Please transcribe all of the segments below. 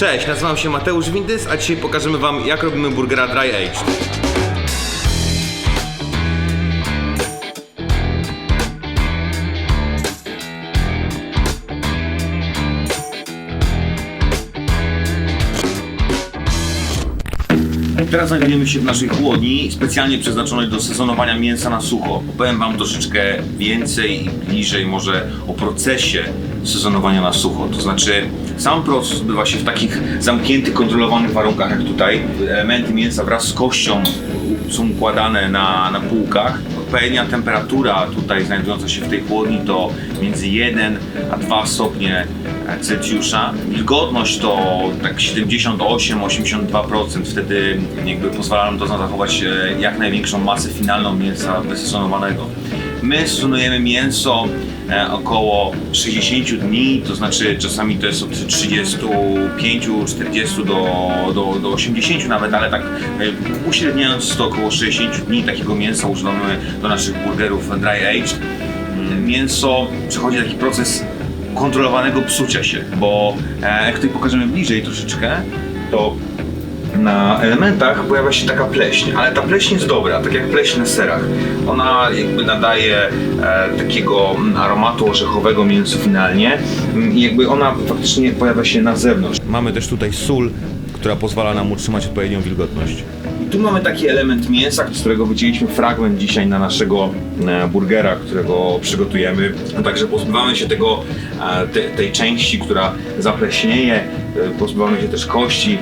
Cześć, nazywam się Mateusz Windys, a dzisiaj pokażemy Wam jak robimy burgera dry aged. Teraz znajdujemy się w naszej chłodni, specjalnie przeznaczonej do sezonowania mięsa na sucho. Opowiem Wam troszeczkę więcej i bliżej może o procesie sezonowania na sucho. To znaczy, sam proces odbywa się w takich zamkniętych, kontrolowanych warunkach jak tutaj. Elementy mięsa wraz z kością są układane na, na półkach. Odpowiednia temperatura tutaj znajdująca się w tej chłodni to między 1 a 2 stopnie Celsjusza. Wilgotność to tak 78-82%. Wtedy jakby pozwala nam to zachować e, jak największą masę finalną mięsa wysezonowanego. My sezonujemy mięso e, około 60 dni, to znaczy czasami to jest od 35-40 do, do, do 80 nawet, ale tak e, uśredniając to około 60 dni takiego mięsa używamy do naszych burgerów dry aged. Mm, Mięso przechodzi taki proces kontrolowanego psucia się, bo e, jak tutaj pokażemy bliżej troszeczkę, to na elementach pojawia się taka pleśń, ale ta pleśń jest dobra, tak jak pleśń na serach. Ona jakby nadaje e, takiego mm, aromatu orzechowego mięsu finalnie mm, i jakby ona faktycznie pojawia się na zewnątrz. Mamy też tutaj sól, która pozwala nam utrzymać odpowiednią wilgotność. Tu mamy taki element mięsa, z którego wycięliśmy fragment dzisiaj na naszego e, burgera, którego przygotujemy. Także pozbywamy się tego, e, te, tej części, która zapleśnieje, e, pozbywamy się też kości,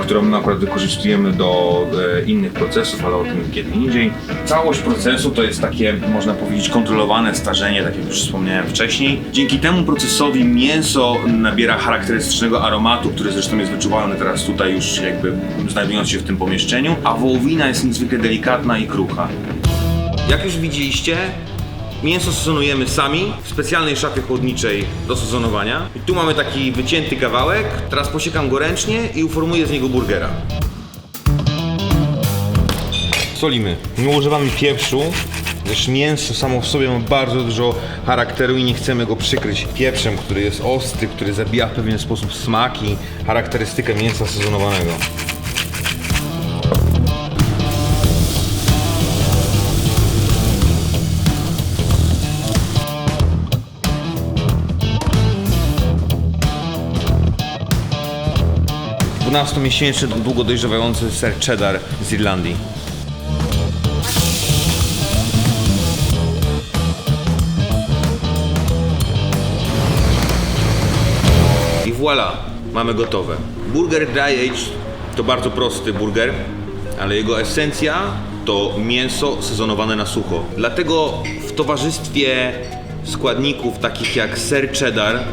którą akurat wykorzystujemy do e, innych procesów, ale o tym kiedy indziej. Całość procesu to jest takie, można powiedzieć, kontrolowane starzenie, tak jak już wspomniałem wcześniej. Dzięki temu procesowi mięso nabiera charakterystycznego aromatu, który zresztą jest wyczuwalny teraz tutaj już jakby znajdując się w tym pomieszczeniu, a wołowina jest niezwykle delikatna i krucha. Jak już widzieliście, mięso sezonujemy sami w specjalnej szafie chłodniczej do sezonowania. I tu mamy taki wycięty kawałek, teraz posiekam go ręcznie i uformuję z niego burgera. Solimy. Nie używamy pieprzu, gdyż mięso samo w sobie ma bardzo dużo charakteru i nie chcemy go przykryć pieprzem, który jest ostry, który zabija w pewien sposób smak i charakterystykę mięsa sezonowanego. Dwunastomiesięczny, długo dojrzewający ser cheddar z Irlandii. I voilà, mamy gotowe. Burger dry aged to bardzo prosty burger, ale jego esencja to mięso sezonowane na sucho. Dlatego w towarzystwie składników takich jak ser cheddar,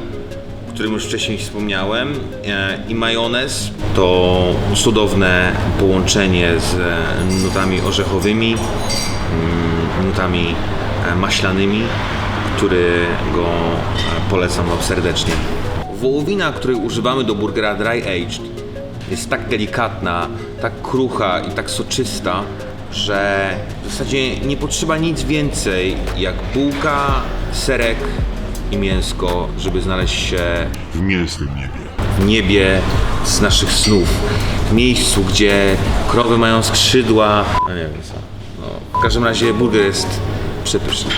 którym już wcześniej wspomniałem, e, i majonez to cudowne połączenie z e, nutami orzechowymi, mm, nutami e, maślanymi, którego e, polecam Wam serdecznie. Wołowina, której używamy do burgera dry aged jest tak delikatna, tak krucha i tak soczysta, że w zasadzie nie potrzeba nic więcej jak bułka, serek i mięsko, żeby znaleźć się w mięsnym niebie. w niebie z naszych snów. W miejscu, gdzie krowy mają skrzydła. No nie wiem co. No, w każdym razie burger jest przepyszny.